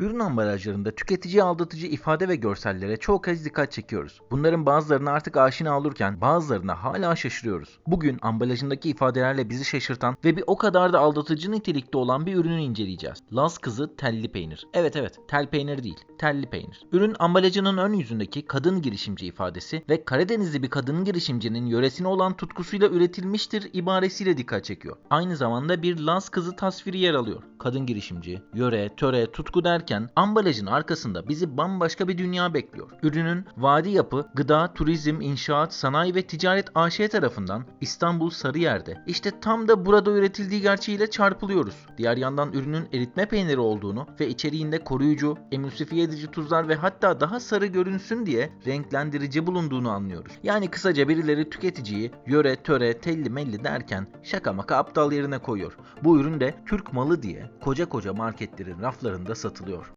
Ürün ambalajlarında tüketiciyi aldatıcı ifade ve görsellere çok kez dikkat çekiyoruz. Bunların bazılarına artık aşina olurken bazılarına hala şaşırıyoruz. Bugün ambalajındaki ifadelerle bizi şaşırtan ve bir o kadar da aldatıcı nitelikte olan bir ürünü inceleyeceğiz. Laz kızı telli peynir. Evet evet tel peynir değil telli peynir. Ürün ambalajının ön yüzündeki kadın girişimci ifadesi ve Karadenizli bir kadın girişimcinin yöresine olan tutkusuyla üretilmiştir ibaresiyle dikkat çekiyor. Aynı zamanda bir Laz kızı tasviri yer alıyor. Kadın girişimci, yöre, töre, tutku derken ambalajın arkasında bizi bambaşka bir dünya bekliyor. Ürünün vadi yapı, gıda, turizm, inşaat, sanayi ve ticaret AŞ tarafından İstanbul Sarıyer'de işte tam da burada üretildiği gerçeğiyle çarpılıyoruz. Diğer yandan ürünün eritme peyniri olduğunu ve içeriğinde koruyucu, emülsifiye edici tuzlar ve hatta daha sarı görünsün diye renklendirici bulunduğunu anlıyoruz. Yani kısaca birileri tüketiciyi yöre, töre, telli melli derken şaka maka aptal yerine koyuyor. Bu ürün de Türk malı diye koca koca marketlerin raflarında satılıyor.